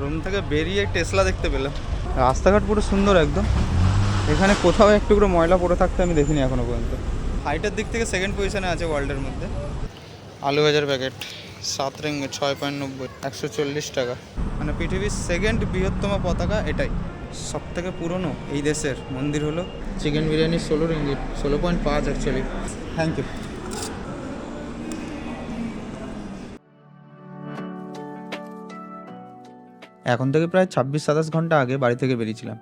Room থেকে বেরিয়ে Tesla দেখতে পেলাম। রাস্তাঘাট পুরো সুন্দর একদম। এখানে কোথাও একটু করে ময়লা পড়ে থাকতে আমি দেখিনি এখনও পর্যন্ত। হাইটের দিক থেকে সেকেন্ড পজিশনে আছে ওয়ার্ল্ডের মধ্যে। আলু ভাজার প্যাকেট সাত রেঙ্গে ছয় পয়েন্ট নব্বই একশো চল্লিশ টাকা। মানে পৃথিবীর সেকেন্ড বৃহত্তম পতাকা এটাই। সব থেকে পুরনো এই দেশের মন্দির হলো চিকেন বিরিয়ানি ষোলো রিঙ্গিট ষোলো পয়েন্ট পাঁচ অ্যাকচুয়ালি থ্যাংক ইউ এখন থেকে প্রায় ছাব্বিশ, সাতাশ ঘণ্টা আগে বাড়ি থেকে বেরিয়েছিলাম।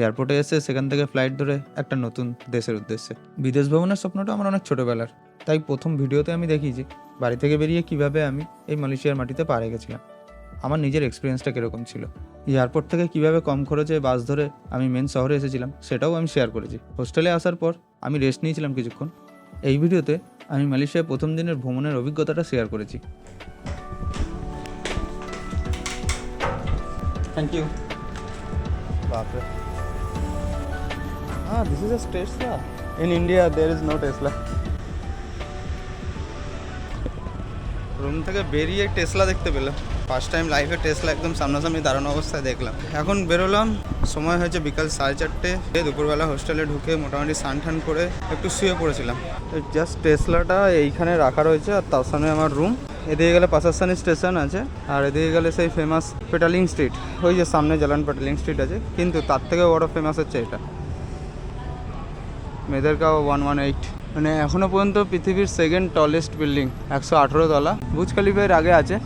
এয়ারপোর্টে এসে সেখান থেকে ফ্লাইট ধরে একটা নতুন দেশের উদ্দেশ্যে। বিদেশ ভ্রমণের স্বপ্নটা আমার অনেক ছোটোবেলার, তাই প্রথম ভিডিওতে আমি দেখি যে বাড়ি থেকে বেরিয়ে কীভাবে আমি এই মালয়েশিয়ার মাটিতে পা রেখেছিলাম। আমার নিজের এক্সপিরিয়েন্সটা কীরকম ছিল? এয়ারপোর্ট থেকে কীভাবে কম খরচে বাস ধরে আমি মেন শহরে এসেছিলাম, সেটাও আমি শেয়ার করেছি। হোস্টেলে আসার পর আমি রেস্ট নিয়েছিলাম কিছুক্ষণ। এই ভিডিওতে আমি মালয়েশিয়ায় প্রথম দিনের ভ্রমণের অভিজ্ঞতাটা শেয়ার করেছি। থ্যাংক ইউ বাপরে Ah, this is a Tesla. In India, there is no Tesla. Room থেকে বেরিয়ে টেসলা দেখতে পেলাম। ফার্স্ট টাইম লাইফে টেসলা একদম সামনাসামনি দাঁড়ানো অবস্থায় দেখলাম। এখন বেরোলাম। সময় হয়েছে বিকাল সাড়ে চারটে। দুপুরবেলা হোস্টেলে ঢুকে মোটামুটি স্নান টান করে একটু শুয়ে পড়েছিলাম। জাস্ট টেসলাটা এইখানে রাখা রয়েছে আর তার সামনে আমার রুম এদিকে গেলে পাশাসানি স্টেশন আছে, আর এদিকে গেলে সেই ফেমাস পেটালিং স্ট্রিট ওই যে সামনে জালান পেটালিং স্ট্রিট আছে, কিন্তু তার থেকেও বড় ফেমাস হচ্ছে এটা। মেদেরকাও ওয়ান ওয়ান এইট মানে এখনও পর্যন্ত পৃথিবীর সেকেন্ড টলেস্ট বিল্ডিং একশো আঠেরো তলা। বুজ খালিফের আগে আছে।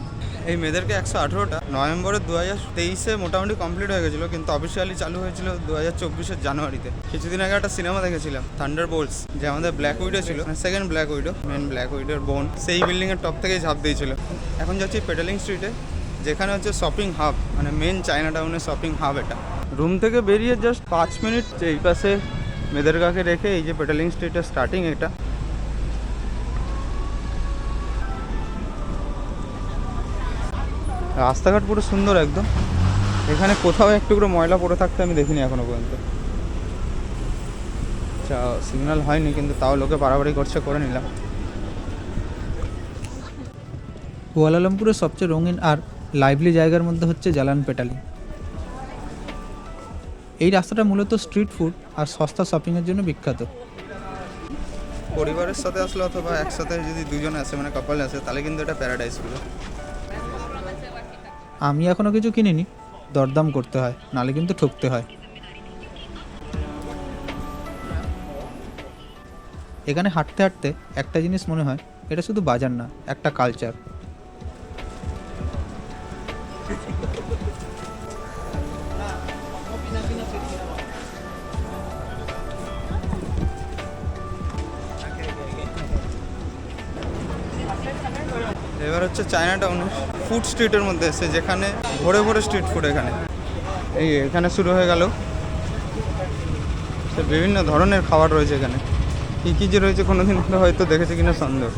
এই মেয়েদেরকে একশো আঠেরোটা। নভেম্বরের দু হাজার তেইশে মোটামুটি কমপ্লিট হয়ে গেছিল, কিন্তু অফিসিয়ালি চালু হয়েছিল দু হাজার চব্বিশের জানুয়ারিতে। কিছুদিন আগে একটা সিনেমা দেখেছিলাম থান্ডার বোলস যে আমাদের ব্ল্যাক উইডো ছিল second black widow main black উইডোর বোন, সেই বিল্ডিংয়ের টপ থেকেই ঝাঁপ দিয়েছিল। এখন যাচ্ছি পেটালিং স্ট্রিটে যেখানে হচ্ছে শপিং হাব মানে মেন চায়না টাউনের শপিং হাব এটা। রুম থেকে বেরিয়ে জাস্ট পাঁচ মিনিট এই পাশে মেদেরগাকে রেখে এই যে পেটালিং স্ট্রিটের স্টার্টিং এটা। রাস্তাঘাট পুরো সুন্দর একদম। এখানে কোথাও একটু করে ময়লা পড়ে থাকতে আমি দেখিনি এখনও পর্যন্ত। আচ্ছা সিগন্যাল হয়নি কিন্তু তাও লোকে বাড়াবাড়ি করছে করে নিলাম। কুয়ালালামপুরের সবচেয়ে রঙিন আর লাইভলি জায়গার মধ্যে হচ্ছে জালান পেটালি এই রাস্তাটা মূলত স্ট্রিট ফুড আর সস্তা শপিংয়ের জন্য বিখ্যাত। পরিবারের সাথে আসলে অথবা একসাথে যদি দুজন আসে মানে কাপল আসে তাহলে কিন্তু এটা প্যারাডাইস পুরো আমি এখনও কিছু কিনিনি। দরদাম করতে হয়, নালে কিন্তু ঠকতে হয়। এখানে হাঁটতে হাঁটতে একটা জিনিস মনে হয়, এটা শুধু বাজার না, একটা কালচার এবার হচ্ছে চায়না টাউনে ফুড স্ট্রিটের মধ্যে এসে যেখানে ভরে ভরে স্ট্রিট ফুড এখানে। এই এখানে শুরু হয়ে গেল। সে বিভিন্ন ধরনের খাবার রয়েছে এখানে। কী কী যে রয়েছে কোনো দিন হয়তো দেখেছে কিনা সন্দেহ।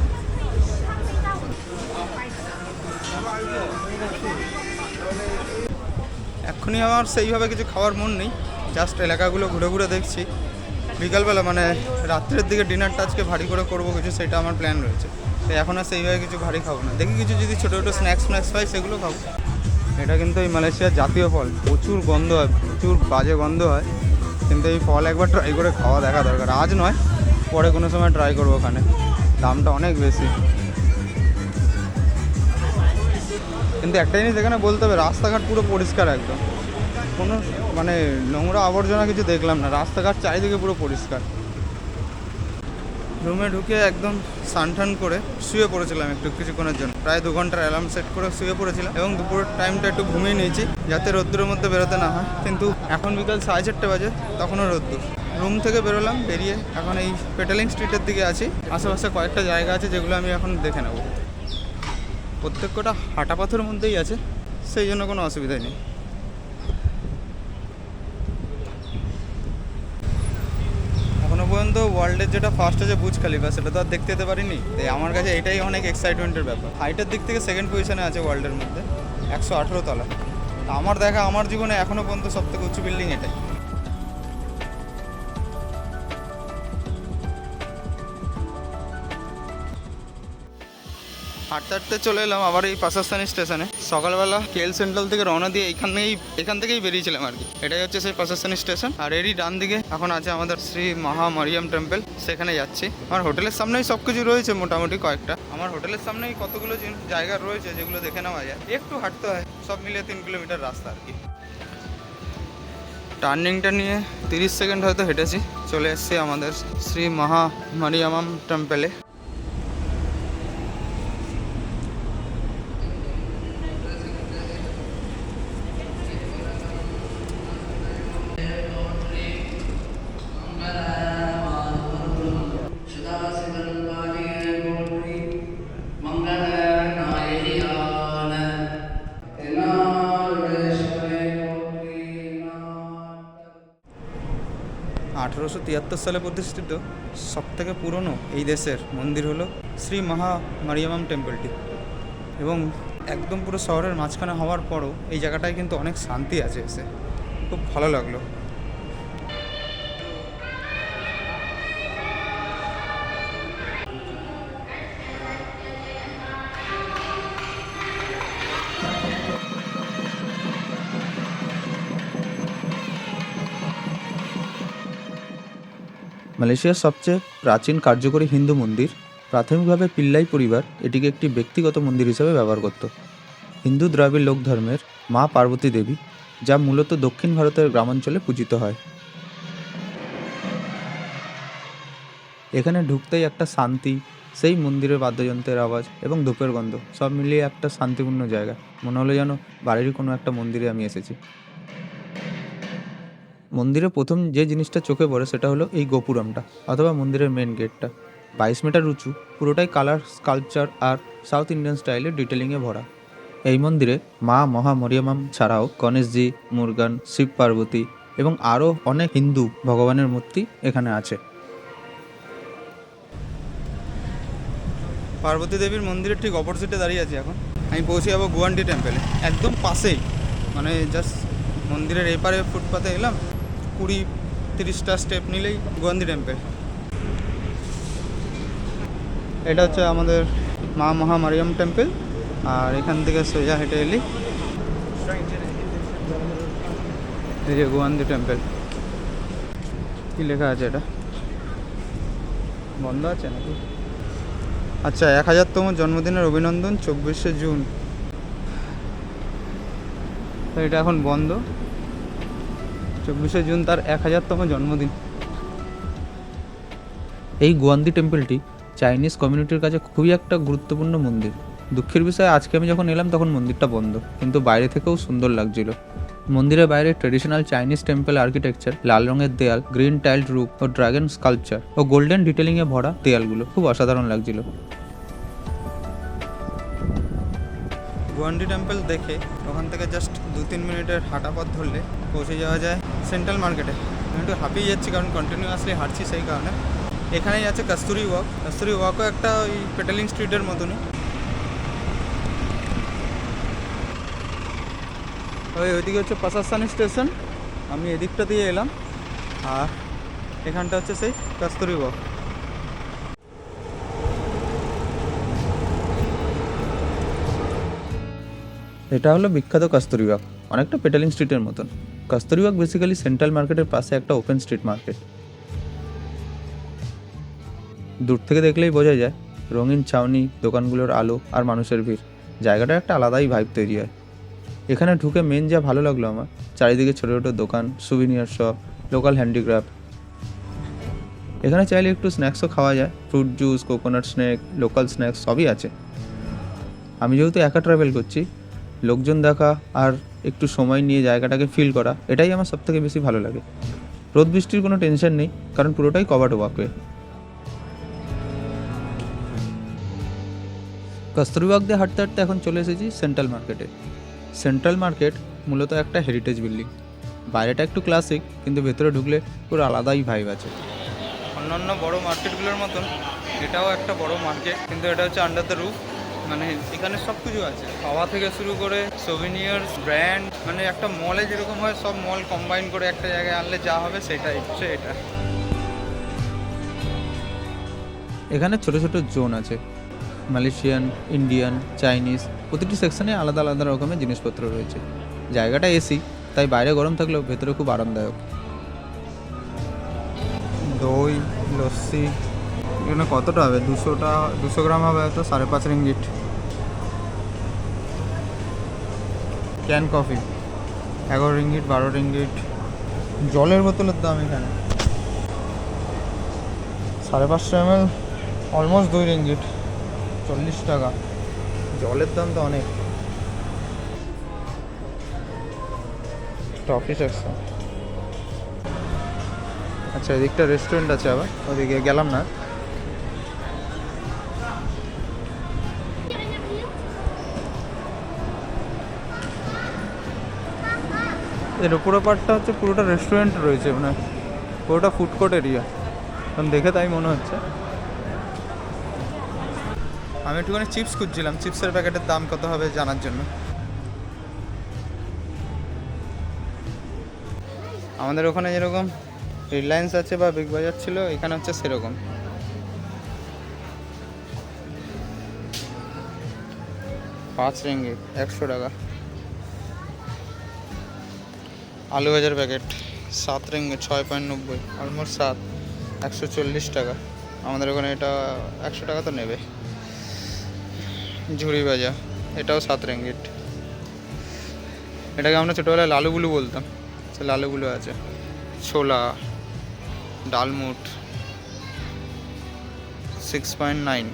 এক্ষুনি আমার সেইভাবে কিছু খাওয়ার মন নেই। জাস্ট এলাকাগুলো ঘুরে ঘুরে দেখছি। বিকালবেলা মানে রাত্রের দিকে ডিনারটা আজকে ভারী করে করব কিছু, সেটা আমার প্ল্যান রয়েছে। তো এখন আর সেইভাবে কিছু ভারী খাব না। দেখি কিছু যদি ছোটো ছোটো স্ন্যাক্স স্ন্যাক্স পাই, সেগুলো খাব। এটা কিন্তু এই মালয়েশিয়ার জাতীয় ফল। প্রচুর গন্ধ হয়, প্রচুর বাজে গন্ধ হয়। কিন্তু এই ফল একবার ট্রাই করে খাওয়া দেখা দরকার। আজ নয়, পরে কোনো সময় ট্রাই করব ওখানে। দামটা অনেক বেশি। কিন্তু একটা জিনিস এখানে বলতে হবে, রাস্তাঘাট পুরো পরিষ্কার একদম। কোনো মানে নোংরা আবর্জনা কিছু দেখলাম না। রাস্তাঘাট চারিদিকে পুরো পরিষ্কার। রুমে ঢুকে একদম সানঠান করে শুয়ে পড়েছিলাম একটু কিছুক্ষণের জন্য। প্রায় দু ঘণ্টার অ্যালার্ম সেট করে শুয়ে পড়েছিলাম এবং দুপুরের টাইমটা একটু ঘুমিয়ে নিয়েছি যাতে রোদ্দুরের মধ্যে বেরোতে না হয়। কিন্তু এখন বিকাল সাড়ে চারটে বাজে, তখনও রোদ্দুর। রুম থেকে বেরোলাম, বেরিয়ে এখন এই পেটালিং স্ট্রিটের দিকে আছি। আশেপাশে কয়েকটা জায়গা আছে যেগুলো আমি এখন দেখে নেব। প্রত্যেক কটা হাঁটা পাথরের মধ্যেই আছে, সেই জন্য কোনো অসুবিধা নেই এখনও পর্যন্ত ওয়ার্ল্ডের যেটা ফার্স্ট আছে বুজ খালিফা সেটা তো আর দেখতে যেতে পারিনি। তাই আমার কাছে এটাই অনেক এক্সাইটমেন্টের ব্যাপার। হাইটের দিক থেকে সেকেন্ড পজিশনে আছে ওয়ার্ল্ডের মধ্যে, একশো আঠেরো তলা। আমার দেখা, আমার জীবনে এখনও পর্যন্ত সব থেকে উঁচু বিল্ডিং এটাই। হাঁটতে হাঁটতে চলে এলাম আবার এই পাশাস্তানি স্টেশনে। সকালবেলা কেল সেন্ট্রাল থেকে রওনা দিয়ে এখান থেকেই এখান থেকেই বেরিয়েছিলাম আর কি। এটাই হচ্ছে সেই পাশাস্তানি স্টেশন। আর এরই ডান দিকে এখন আছে আমাদের শ্রী মহা মারিয়াম টেম্পল, সেখানে যাচ্ছি। আমার হোটেলের সামনেই সব কিছু রয়েছে মোটামুটি কয়েকটা। আমার হোটেলের সামনেই কতগুলো জায়গা রয়েছে, যেগুলো দেখে নেওয়া যায়। একটু হাঁটতে হয়, সব মিলিয়ে তিন কিলোমিটার রাস্তা আর কি। টার্নিংটা নিয়ে তিরিশ সেকেন্ড হয়তো হেঁটেছি। চলে এসেছি আমাদের শ্রী মহা মারিয়ামাম টেম্পলে। আঠেরোশো তিয়াত্তর সালে প্রতিষ্ঠিত সবথেকে পুরনো এই দেশের মন্দির হলো শ্রী মহা মারিয়ামাম টেম্পলটি। এবং একদম পুরো শহরের মাঝখানে হওয়ার পরও এই জায়গাটায় কিন্তু অনেক শান্তি আছে এসে। খুব ভালো লাগল। মালয়েশিয়ার সবচেয়ে প্রাচীন কার্যকরী হিন্দু মন্দির, প্রাথমিকভাবে পিল্লাই পরিবার এটিকে একটি ব্যক্তিগত মন্দির হিসেবে ব্যবহার করত। হিন্দু দ্রাবিড় লোক ধর্মের মা পার্বতী দেবী, যা মূলত দক্ষিণ ভারতের গ্রামাঞ্চলে পূজিত হয়। এখানে ঢুকতেই একটা শান্তি, সেই মন্দিরের বাদ্যযন্ত্রের আওয়াজ এবং ধূপের গন্ধ সব মিলিয়ে একটা শান্তিপূর্ণ জায়গা। মনে হলো যেন বাড়ির কোনো একটা মন্দিরে আমি এসেছি। মন্দিরে প্রথম যে জিনিসটা চোখে পড়ে সেটা হলো এই গোপুরমটা অথবা মন্দিরের মেন গেটটা বাইশ মিটার উঁচু, পুরোটাই কালার স্কাল্পচার আর সাউথ ইন্ডিয়ান স্টাইলে ডিটেলিংয়ে ভরা। এই মন্দিরে মা মহা মরিয়ামাম ছাড়াও গণেশজি, মুরগান, শিব পার্বতী এবং আরও অনেক হিন্দু ভগবানের মূর্তি এখানে আছে। পার্বতী দেবীর মন্দিরের ঠিক অপোজিটে দাঁড়িয়ে আছি এখন। আমি পৌঁছে যাব গুয়ান্ডি টেম্পলে একদম পাশেই। মানে জাস্ট মন্দিরের এপারে ফুটপাতে এলাম। কুড়ি তিরিশটা স্টেপ নিলেই গুয়ান্ডি টেম্পল এটা হচ্ছে আমাদের মা মহা মারিয়াম টেম্পল আর এখান থেকে সোজা হেঁটে এলি। এই যে গুয়ান্দি টেম্পল কি লেখা আছে এটা? বন্ধ আছে নাকি? আচ্ছা এক হাজারতম জন্মদিনের অভিনন্দন চব্বিশে জুন। এটা এখন বন্ধ। চব্বিশে জুন তার এক হাজারতম জন্মদিন। এই গুয়ান্দি টেম্পলটি চাইনিজ কমিউনিটির কাছে খুবই একটা গুরুত্বপূর্ণ মন্দির। দুঃখের বিষয়ে, আজকে আমি যখন এলাম তখন মন্দিরটা বন্ধ, কিন্তু বাইরে থেকেও সুন্দর লাগছিল। মন্দিরের বাইরে ট্রেডিশনাল চাইনিজ টেম্পল আর্কিটেকচার লাল রঙের দেয়াল গ্রিন টাইলড রুপ ও ড্রাগন স্কাল্পচার ও গোল্ডেন ডিটেলিংয়ে ভরা দেয়ালগুলো খুব অসাধারণ লাগছিল। গুয়ান্ডি টেম্পল দেখে ওখান থেকে জাস্ট দু তিন মিনিটের হাঁটা পথ ধরলে পৌঁছে যাওয়া যায় সেন্ট্রাল মার্কেটে। আমি একটু হাঁপিয়ে যাচ্ছি কারণ কন্টিনিউয়াসলি হাঁটছি সেই কারণে। এখানেই আছে কস্তুরি ওয়াক কস্তুরি ওয়াকও একটা ওই পেটালিং স্ট্রিটের মতনই। ওই ওইদিকে হচ্ছে পাশাস্তানি স্টেশন। আমি এদিকটা দিয়ে এলাম। আর এখানটা হচ্ছে সেই কস্তুরি ওয়াক এটা হলো বিখ্যাত কস্তুরিবাগ অনেকটা পেটালিং স্ট্রিটের মতন। কস্তুরিবাগ বেসিক্যালি সেন্ট্রাল মার্কেটের পাশে একটা ওপেন স্ট্রিট মার্কেট দূর থেকে দেখলেই বোঝা যায়, রঙিন ছাউনি, দোকানগুলোর আলো আর মানুষের ভিড়। জায়গাটা একটা আলাদাই ভাইব তৈরি হয়। এখানে ঢুকে মেন যা ভালো লাগল আমার, চারিদিকে ছোটো ছোটো দোকান সুভিনিয়ার শপ লোকাল হ্যান্ডিক্রাফট এখানে চাইলে একটু স্ন্যাক্সও খাওয়া যায় fruit juice coconut snack local snacks সবই আছে। আমি যেহেতু একা ট্রাভেল করছি লোকজন দেখা আর একটু সময় নিয়ে জায়গাটাকে ফিল করা, এটাই আমার সবথেকে বেশি ভালো লাগে। রোদ বৃষ্টির কোনো টেনশন নেই, কারণ পুরোটাই কভার্ড ওয়াকওয়ে কস্তুরবাগ দিয়ে হাঁটতে হাঁটতে এখন চলে এসেছি সেন্ট্রাল মার্কেটে সেন্ট্রাল মার্কেট মূলত একটা হেরিটেজ বিল্ডিং বাইরেটা একটু ক্লাসিক কিন্তু ভেতরে ঢুকলে পুরো আলাদাই ভাইব আছে। অন্যান্য বড় মার্কেটগুলোর মতন এটাও একটা বড় মার্কেট কিন্তু এটা হচ্ছে আন্ডার দ্য রুফ মানে এখানে সব কিছু আছে। খাওয়া থেকে শুরু করে সোভিনিয়ার্স ব্র্যান্ড মানে একটা মলে যেরকম হয়, সব মল কম্বাইন করে একটা জায়গায় আনলে যা হবে সেটাই হচ্ছে এটা। এখানে ছোট ছোট জোন আছে। মালয়েশিয়ান, ইন্ডিয়ান, চাইনিজ, প্রতিটি সেকশনে আলাদা আলাদা রকমের জিনিসপত্র রয়েছে। জায়গাটা এসি তাই বাইরে গরম থাকলেও ভেতরে খুব আরামদায়ক। দই, লস্যি, এখানে কতটা হবে? দুশোটা, দুশো গ্রাম হবে হয়তো, সাড়ে পাঁচ রিঙ্গিট ক্যান কফি এগারো রিঙ্গিট বারো রিঙ্গিট জলের বোতলের দাম এখানে। সাড়ে পাঁচশো এম এল অলমোস্ট দুই রিঙ্গিট চল্লিশ টাকা। জলের দাম তো অনেক। টফি সেকশন আচ্ছা এদিকটা রেস্টুরেন্ট আছে আবার। ওদিকে গেলাম না। এর উপরে পার্টটা হচ্ছে পুরোটা রেস্টুরেন্ট রয়েছে মানে পুরোটা ফুড কোর্ট এরিয়া কারণ দেখে তাই মনে হচ্ছে। আমি একটুখানি চিপস খুঁজছিলাম চিপসের প্যাকেটের দাম কত হবে জানার জন্য। আমাদের ওখানে যেরকম রিলায়েন্স আছে বা বিগ বাজার ছিল, এখানে হচ্ছে সেরকম। পাঁচ রিঙ্গিত একশো টাকা। আলু ভাজার প্যাকেট, সাত রিঙ্গিত ছয় পয়েন্ট নব্বই অলমোস্ট সাত, একশো চল্লিশ টাকা। আমাদের ওখানে এটা একশো টাকা তো নেবে। ঝুড়ি ভাজা, এটাও সাত রিঙ্গিট এটাকে আমরা ছোটোবেলায় লালুগুলু বলতাম, সে লালুগুলো আছে। ছোলা ডালমুট সিক্স পয়েন্ট নাইন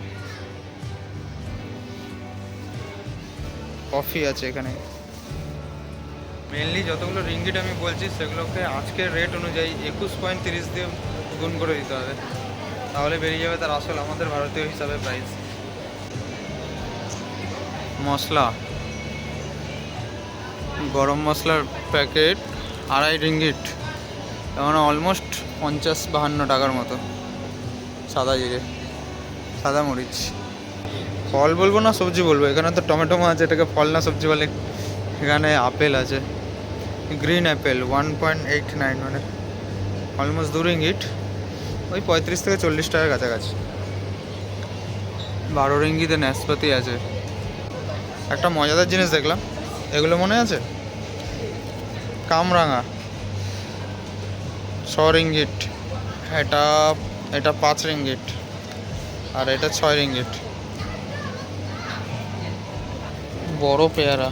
কফি আছে এখানে। মেনলি যতগুলো রিঙ্গিট আমি বলছি, সেগুলোকে আজকের রেট অনুযায়ী একুশ পয়েন্ট তিরিশ দিয়ে গুণ করে দিতে হবে। তাহলে বেরিয়ে যাবে তার আসল আমাদের ভারতীয় হিসাবে প্রাইস মশলা। গরম মশলার প্যাকেট আড়াই রিঙ্গিট মানে অলমোস্ট পঞ্চাশ বাহান্ন টাকার মতো। সাদা জিরে, সাদা মরিচ। ফল বলব না সবজি বলব? এখানে তো টমেটো আছে, এটাকে ফল না সবজি বলে। এখানে আপেল আছে। Green apple one point eight nine মানে অলমোস্ট দু রিঙ্গিট ওই পঁয়ত্রিশ থেকে চল্লিশ টাকার কাছাকাছি। বারো রিঙ্গিতে নাশপাতি আছে। একটা মজাদার জিনিস দেখলাম, এগুলো মনে আছে? কামরাঙা। ছ রিঙ্গিট, এটা এটা পাঁচ রিঙ্গিট, আর এটা ছয় রিঙ্গিট। বড় পেয়ারা।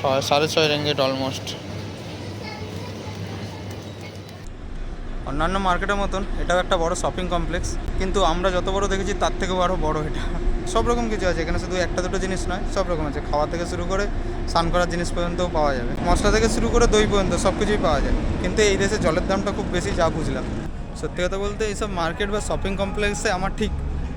ছয় সাড়ে ছয় রিঙ্গিট অলমোস্ট অন্যান্য মার্কেটের মতন এটাও একটা বড় শপিং কমপ্লেক্স কিন্তু আমরা যত বড় দেখেছি তার থেকেও আরও বড় এটা। সব রকম কিছু আছে, এখানে শুধু একটা দুটো জিনিস নয়, সব রকম আছে। খাওয়া থেকে শুরু করে স্নান করার জিনিস পর্যন্তও পাওয়া যাবে। মশলা থেকে শুরু করে দই পর্যন্ত সব কিছুই পাওয়া যায়। কিন্তু এই দেশে জলের দামটা খুব বেশি, যা বুঝলাম। সত্যি কথা বলতে এইসব মার্কেট বা শপিং কমপ্লেক্সে আমার ঠিক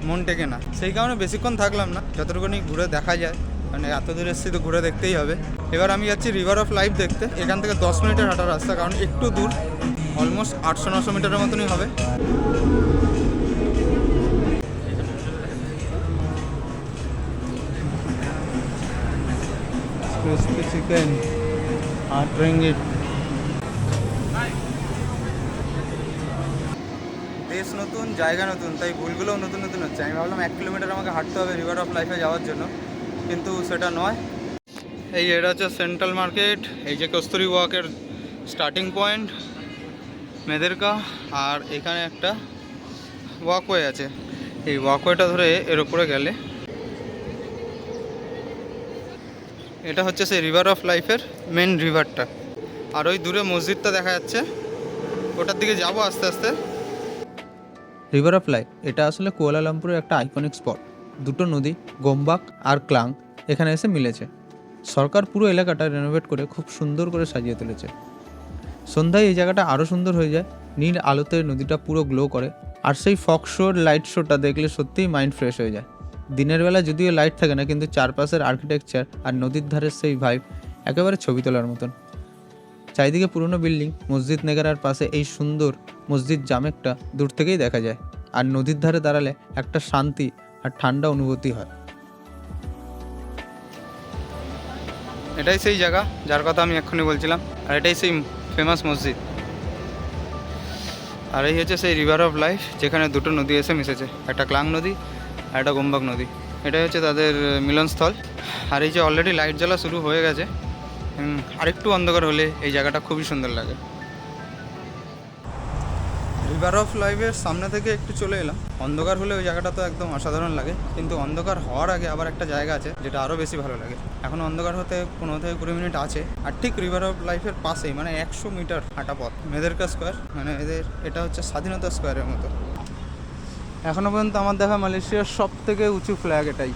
মন টেকে না। সেই কারণে বেশিক্ষণ থাকলাম না, যতটুকুনি ঘুরে দেখা যায়। মানে এত দূর এসেছি তো ঘুরে দেখতেই হবে। এবার আমি যাচ্ছি রিভার অফ লাইফ দেখতে। এখান থেকে দশ মিনিটের হাঁটার রাস্তা, কারণ একটু দূর। অলমোস্ট আটশো নশো মিটারের মতনই হবে। চিকেন দেশ নতুন, জায়গা নতুন, তাই ভুলগুলোও নতুন নতুন হচ্ছে। আমি ভাবলাম এক কিলোমিটার আমাকে হাঁটতে হবে রিভার অফ লাইফে যাওয়ার জন্য। কিন্তু সেটা নয়। এই এটা হচ্ছে সেন্ট্রাল মার্কেট এই যে কস্তুরি ওয়াকের স্টার্টিং পয়েন্ট মেদেরকা আর এখানে একটা ওয়াকওয়ে আছে। এই ওয়াকওয়েটা ধরে এর উপরে গেলে এটা হচ্ছে সেই রিভার অফ লাইফের মেন রিভারটা আর ওই দূরে মসজিদটা দেখা যাচ্ছে। ওটার দিকে যাব আস্তে আস্তে। রিভার অফ লাইফ এটা আসলে কুয়ালালামপুরের একটা আইকনিক স্পট দুটো নদী গোম্বাক আর ক্লাং এখানে এসে মিলেছে। সরকার পুরো এলাকাটা রেনোভেট করে খুব সুন্দর করে সাজিয়ে তুলেছে। সন্ধ্যায় এই জায়গাটা আরও সুন্দর হয়ে যায়। নীল আলোতে নদীটা পুরো গ্লো করে। আর সেই ফক শোর লাইট শোটা দেখলে সত্যিই মাইন্ড ফ্রেশ হয়ে যায়। দিনের বেলা যদিও লাইট থাকে না, কিন্তু চারপাশের আর্কিটেকচার আর নদীর ধারের সেই ভাইব একেবারে ছবি তোলার মতন। চারিদিকে পুরনো বিল্ডিং মসজিদ নেগারার পাশে এই সুন্দর মসজিদ জামেকটা দূর থেকেই দেখা যায়। আর নদীর ধারে দাঁড়ালে একটা শান্তি আর ঠান্ডা অনুভূতি হয়। এটাই সেই জায়গা, যার কথা আমি এক্ষুনি বলছিলাম, আর এটাই সেই ফেমাস মসজিদ। আর এই হচ্ছে সেই রিভার অফ লাইফ যেখানে দুটো নদী এসে মিশেছে, একটা ক্লাং নদী আর একটা গোম্বাক নদী। এটাই হচ্ছে তাদের মিলনস্থল। আর এই যে অলরেডি লাইট জ্বালা শুরু হয়ে গেছে আরেকটু অন্ধকার হলে এই জায়গাটা খুবই সুন্দর লাগে। রিভার অফ লাইভের সামনে থেকে একটু চলে এলাম। অন্ধকার হলে ওই জায়গাটা তো একদম অসাধারণ লাগে। কিন্তু অন্ধকার হওয়ার আগে আবার একটা জায়গা আছে, যেটা আরও বেশি ভালো লাগে। এখন অন্ধকার হতে পনেরো থেকে কুড়ি মিনিট আছে, আর ঠিক রিভার অফ লাইফের পাশেই মানে একশো মিটার হাঁটা পথ, মেদেরকা স্কোয়ার মানে এদের, এটা হচ্ছে স্বাধীনতা স্কোয়ারের মতো। এখনও পর্যন্ত আমার দেখা মালয়েশিয়ার সব থেকে উঁচু ফ্ল্যাগ এটাই।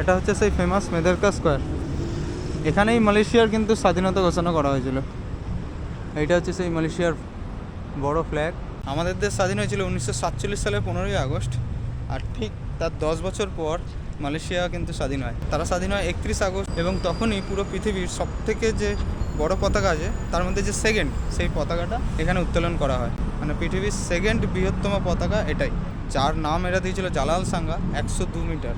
এটা হচ্ছে সেই ফেমাস মেদেরকা স্কোয়ার এখানেই মালয়েশিয়ার কিন্তু স্বাধীনতা ঘোষণা করা হয়েছিল। এইটা হচ্ছে সেই মালয়েশিয়ার বড় ফ্ল্যাগ আমাদের দেশ স্বাধীন হয়েছিল উনিশশো সাতচল্লিশ সালের পনেরোই আগস্ট, আর ঠিক তার দশ বছর পর মালয়েশিয়া কিন্তু স্বাধীন হয়। তারা স্বাধীন হয় একত্রিশ আগস্ট, এবং তখনই পুরো পৃথিবীর সব থেকে যে বড় পতাকা আছে, তার মধ্যে যে সেকেন্ড সেই পতাকাটা এখানে উত্তোলন করা হয়। মানে পৃথিবীর সেকেন্ড বৃহত্তম পতাকা এটাই, যার নাম এরা দিয়েছিল জালাল সাঙ্গা, একশো দু মিটার।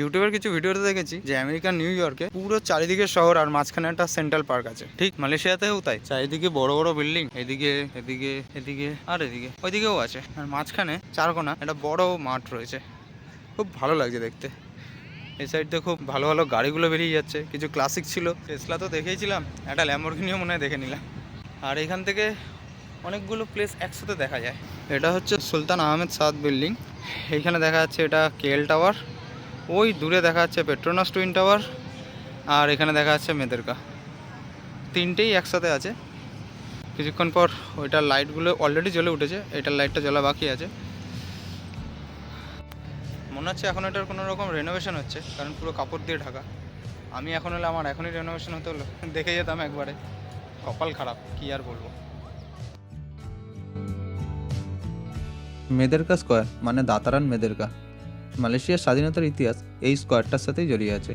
ইউটিউবের কিছু ভিডিওতে দেখেছি যে আমেরিকার নিউ ইয়র্কে পুরো চারিদিকে শহর আর মাঝখানে একটা সেন্ট্রাল পার্ক আছে। ঠিক মালয়েশিয়াতেও তাই। চারিদিকে বড় বড় বিল্ডিং, এদিকে এদিকে এদিকে, আর এদিকে, ওইদিকেও আছে। আর মাঝখানে চারকোনা, একটা বড় মাঠ রয়েছে। খুব ভালো লাগছে দেখতে। এই সাইড দিয়ে খুব ভালো ভালো গাড়িগুলো বেরিয়ে যাচ্ছে। কিছু ক্লাসিক ছিল। টেসলা তো দেখেইছিলাম। একটা ল্যাম্বরগিনিও মনে হয় দেখে নিলাম। আর এখান থেকে অনেকগুলো প্লেস একসাথে দেখা যায়। এটা হচ্ছে সুলতান আহমেদ সাদ বিল্ডিং। এইখানে দেখা যাচ্ছে এটা কেএল টাওয়ার। ওই দূরে দেখা যাচ্ছে পেট্রোনাস টুইন টাওয়ার আর এখানে দেখা যাচ্ছে মেদেরকা তিনটেই একসাথে আছে। কিছুক্ষণ পর ওইটার লাইটগুলো অলরেডি জ্বলে উঠেছে এটার লাইটটা জ্বলা বাকি আছে। মনে হচ্ছে এখন এটার কোনো রকম রেনোভেশন হচ্ছে, কারণ পুরো কাপড় দিয়ে ঢাকা। আমি এখন হলে আমার এখনই রেনোভেশন হতে হলো। দেখে যেতাম একবারে। কপাল খারাপ, কি আর বলব। মেদেরকা স্কোয়ার মানে দাতারান মেদেরকা মালয়েশিয়ার স্বাধীনতার ইতিহাস এই স্কোয়ারটার সাথেই জড়িয়ে আছে।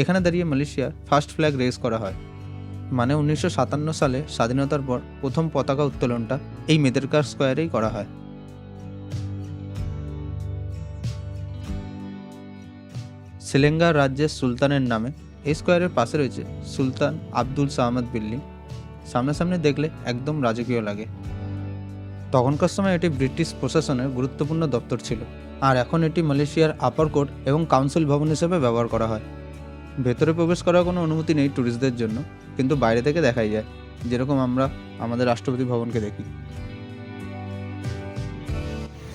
এখানে দাঁড়িয়ে মালয়েশিয়ার ফার্স্ট ফ্ল্যাগ রেস করা হয় মানে উনিশশো সাতান্ন সালে স্বাধীনতার পর প্রথম পতাকা উত্তোলনটা এই মেদেরকার স্কোয়ারেই করা হয়। সেলেঙ্গা রাজ্যের সুলতানের নামে এই স্কোয়ারের পাশে রয়েছে সুলতান আব্দুল সাহমদ বিল্ডিং। সামনাসামনি দেখলে একদম রাজকীয় লাগে। তখনকার সময় এটি ব্রিটিশ প্রশাসনের গুরুত্বপূর্ণ দপ্তর ছিল, আর এখন এটি মালয়েশিয়ার আপার কোর্ট এবং কাউন্সিল ভবন হিসেবে ব্যবহার করা হয়। ভেতরে প্রবেশ করার কোনো অনুমতি নেই ট্যুরিস্টদের জন্য, কিন্তু বাইরে থেকে দেখাই যায়, যেরকম আমরা আমাদের রাষ্ট্রপতি ভবনকে দেখি।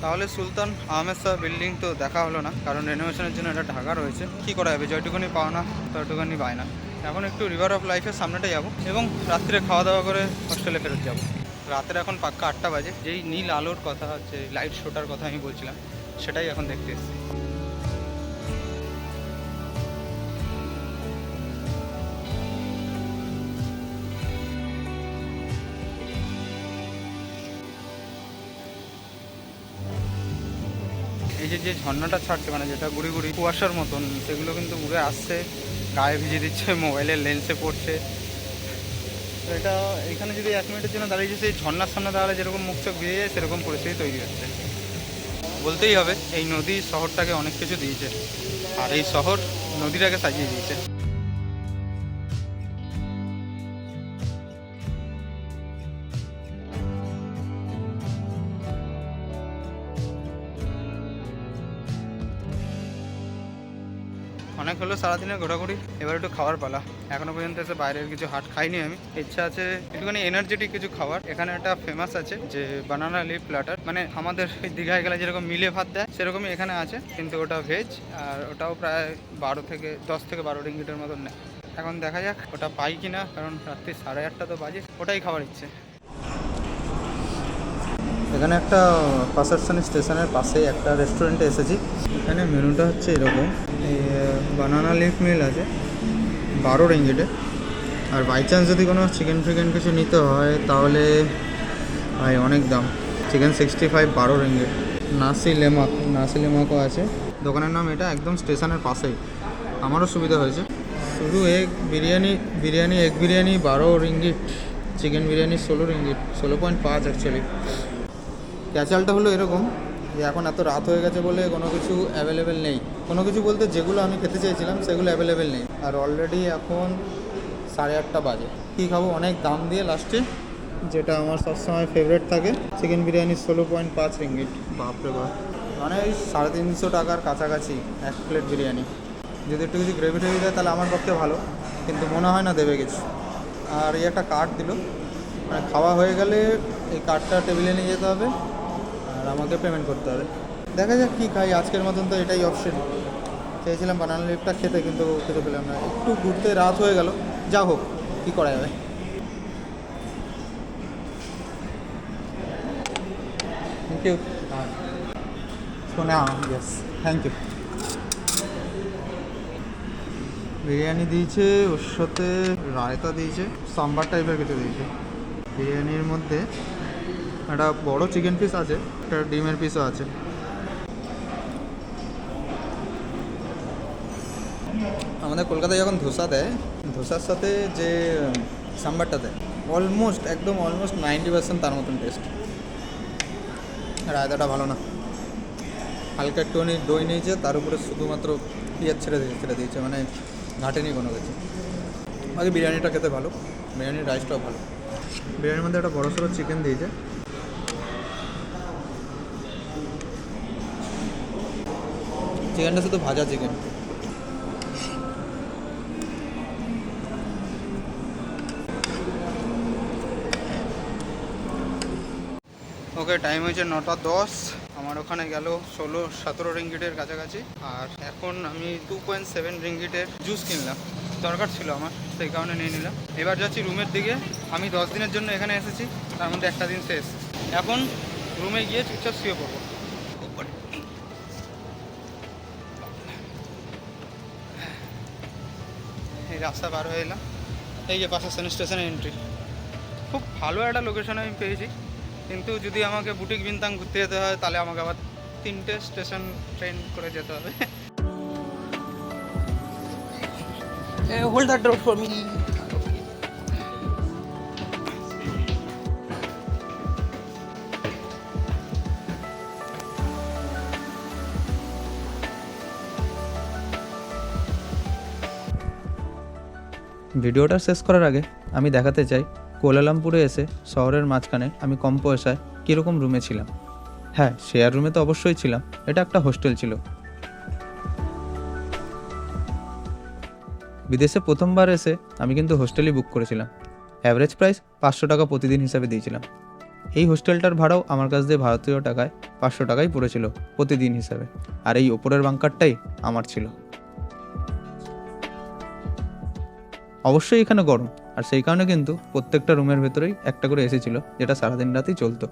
তাহলে সুলতান আহমেদ শাহ বিল্ডিং তো দেখা হলো না, কারণ রেনোভেশনের জন্য এটা ঢাকা রয়েছে। কি করা যাবে? যতটুকুনি পাও না, ততটুকুনি পায় না। এখন একটু রিভার অফ লাইফের সামনেটা যাব এবং রাত্রে খাওয়া দাওয়া করে হোস্টেলে ফেরত যাব। রাতের এখন পাক্কা আটটা বাজে। যেই নীল আলোর কথা হচ্ছে লাইট শোটার কথা আমি বলছিলাম, সেটাই এখন দেখতে এসেছি। এই যে যে ঝর্ণাটা ছাড়ছে মানে যেটা গুড়ি গুড়ি কুয়াশার মতন, সেগুলো কিন্তু উড়ে আসছে, গায়ে ভিজে দিচ্ছে মোবাইলের লেন্সে পড়ছে। তো এটা এখানে যদি এক মিনিটের জন্য দাঁড়িয়ে সেই ঝর্ণার সামনে দাঁড়ালে যেরকম মুখ চোখ ভিজে যায়, সেরকম পরিস্থিতি তৈরি হচ্ছে। বলতেই হবে, এই নদী শহরটাকে অনেক কিছু দিয়েছে। আর এই শহর নদীটাকে সাজিয়ে দিয়েছে। অনেক হলো সারাদিনে ঘোরাঘুরি, এবার একটু খাওয়ার পালা। এখনও পর্যন্ত এসে বাইরের কিছু হাট খাইনি আমি। ইচ্ছা আছে একটুখানি এনার্জেটিক কিছু খাবার এখানে একটা ফেমাস আছে যে বানানা লিভ প্ল্যাটার মানে আমাদের দীঘায় গেলে যেরকম মিলে ভাত দেয়, সেরকমই এখানে আছে। কিন্তু ওটা ভেজ আর ওটাও প্রায় বারো থেকে, দশ থেকে বারো রিঙ্গিটের মতন নেয়। এখন দেখা যাক ওটা পাই কি না কারণ রাত্রি সাড়ে আটটা তো বাজে, ওটাই খাবার ইচ্ছে। এখানে একটা পাশারসানি স্টেশনের পাশে একটা রেস্টুরেন্টে এসেছি। এখানে মেনুটা হচ্ছে এরকম। বানানা লিফ মিল আছে, বারো রিঙ্গিটে আর বাই চান্স যদি কোনো চিকেন ফিকেন কিছু নিতে হয়, তাহলে ভাই অনেক দাম। চিকেন সিক্সটি ফাইভ বারো রিঙ্গিট নাসি লেমাক নাসি লেমাকও আছে। দোকানের নাম এটা, একদম স্টেশনের পাশেই। আমারও সুবিধা হয়েছে। শুধু এগ বিরিয়ানি বিরিয়ানি এগ বিরিয়ানি, বারো রিঙ্গিট চিকেন বিরিয়ানি, ষোলো রিঙ্গিট ষোলো পয়েন্ট পাঁচ অ্যাকচুয়ালি ক্যাচালটা হলো এরকম যে এখন এত রাত হয়ে গেছে বলে কোনো কিছু অ্যাভেলেবেল নেই। কোনো কিছু বলতে যেগুলো আমি খেতে চেয়েছিলাম সেগুলো অ্যাভেলেবেল নেই। আর অলরেডি এখন সাড়ে আটটা বাজে। কী খাব? অনেক দাম দিয়ে লাস্টে যেটা আমার সবসময় ফেভারিট থাকে। চিকেন বিরিয়ানি ষোলো পয়েন্ট পাঁচ রিঙ্গিট বাপরে বাপ। মানে ওই সাড়ে তিনশো টাকার কাছাকাছি এক প্লেট বিরিয়ানি। যদি একটু কিছু গ্রেভি টেভি দেয় তাহলে আমার পক্ষে ভালো, কিন্তু মনে হয় না দেবে কিছু। আর এই একটা কার্ড দিল। মানে খাওয়া হয়ে গেলে এই কার্ডটা টেবিলে নিয়ে যেতে হবে। আর আমাকে পেমেন্ট করতে হবে। দেখা যাক কী খাই আজকের মতন তো এটাই অপশন চেয়েছিলাম বানানো লিপটা খেতে কিন্তু খেতে পেলাম না। একটু ঘুরতে রাত হয়ে গেল। যা হোক কী করা যাবে? থ্যাংক ইউ সোনা ইয়েস থ্যাংক ইউ বিরিয়ানি দিয়েছে ওর সাথে রায়তা দিয়েছে সাম্বার টাইপের কিছু দিয়েছে। বিরিয়ানির মধ্যে একটা বড় চিকেন পিস আছে একটা ডিমের পিসও আছে। আমাদের কলকাতায় যখন ধোসা দেয় ধোসার সাথে যে সাম্বারটা দেয় অলমোস্ট একদম অলমোস্ট নাইনটি পার্সেন্ট তার মতন টেস্ট রায়তাটা ভালো না। হালকা একটুখানি দই নিয়েছে তার উপরে শুধুমাত্র পেঁয়াজ ছেড়ে দিয়েছে ছেড়ে দিয়েছে মানে ঘাটেনি কোনো কিছু। আগে বিরিয়ানিটা খেতে ভালো বিরিয়ানির রাইসটাও ভালো। বিরিয়ানির মধ্যে একটা বড়ো সড়ো চিকেন দিয়েছে। চিকেনটা শুধু ভাজা চিকেন ওকে টাইম হয়েছে নটা দশ। আমার ওখানে গেল ষোলো, সতেরো রিঙ্গিটের কাছাকাছি। আর এখন আমি টু পয়েন্ট সেভেন রিঙ্গিটের জুস কিনলাম। দরকার ছিল আমার, সেই কারণে নিয়ে নিলাম। এবার যাচ্ছি রুমের দিকে। আমি দশ দিনের জন্য এখানে এসেছি, তার মধ্যে একটা দিন শেষ। এখন রুমে গিয়ে চুপচাপ শুয়ে পড়ব এই রাস্তা পার হয়ে এলাম। এই যে পাশে সেন স্টেশনের এন্ট্রি খুব ভালো একটা লোকেশনে আমি পেয়েছি। কিন্তু যদি আমাকে বুটিক বিনতাং ঘুরতে যেতে হয়, তাহলে আমাকে আবার তিনটে স্টেশন ট্রেন করে যেতে হবে। Hold the drop for me ভিডিওটা শেষ করার আগে আমি দেখাতে চাই, কোলালামপুরে এসে শহরের মাঝখানে আমি কম পয়সায় কীরকম রুমে ছিলাম। হ্যাঁ শেয়ার রুমে তো অবশ্যই ছিলাম, এটা একটা হোস্টেল ছিল। বিদেশে প্রথমবার এসে আমি কিন্তু হোস্টেলই বুক করেছিলাম। অ্যাভারেজ প্রাইস পাঁচশো টাকা প্রতিদিন হিসাবে দিয়েছিলাম। এই হোস্টেলটার ভাড়াও আমার কাছ দিয়ে ভারতীয় টাকায় পাঁচশো টাকাই পড়েছিল প্রতিদিন হিসাবে। আর এই ওপরের বাঙ্কারটাই আমার ছিল। অবশ্যই এখানে গরম। আর সেই কারণে কিন্তু প্রত্যেকটা রুমের ভেতরেই একটা করে এসি ছিল, যেটা সারাদিন রাতেই চলতো।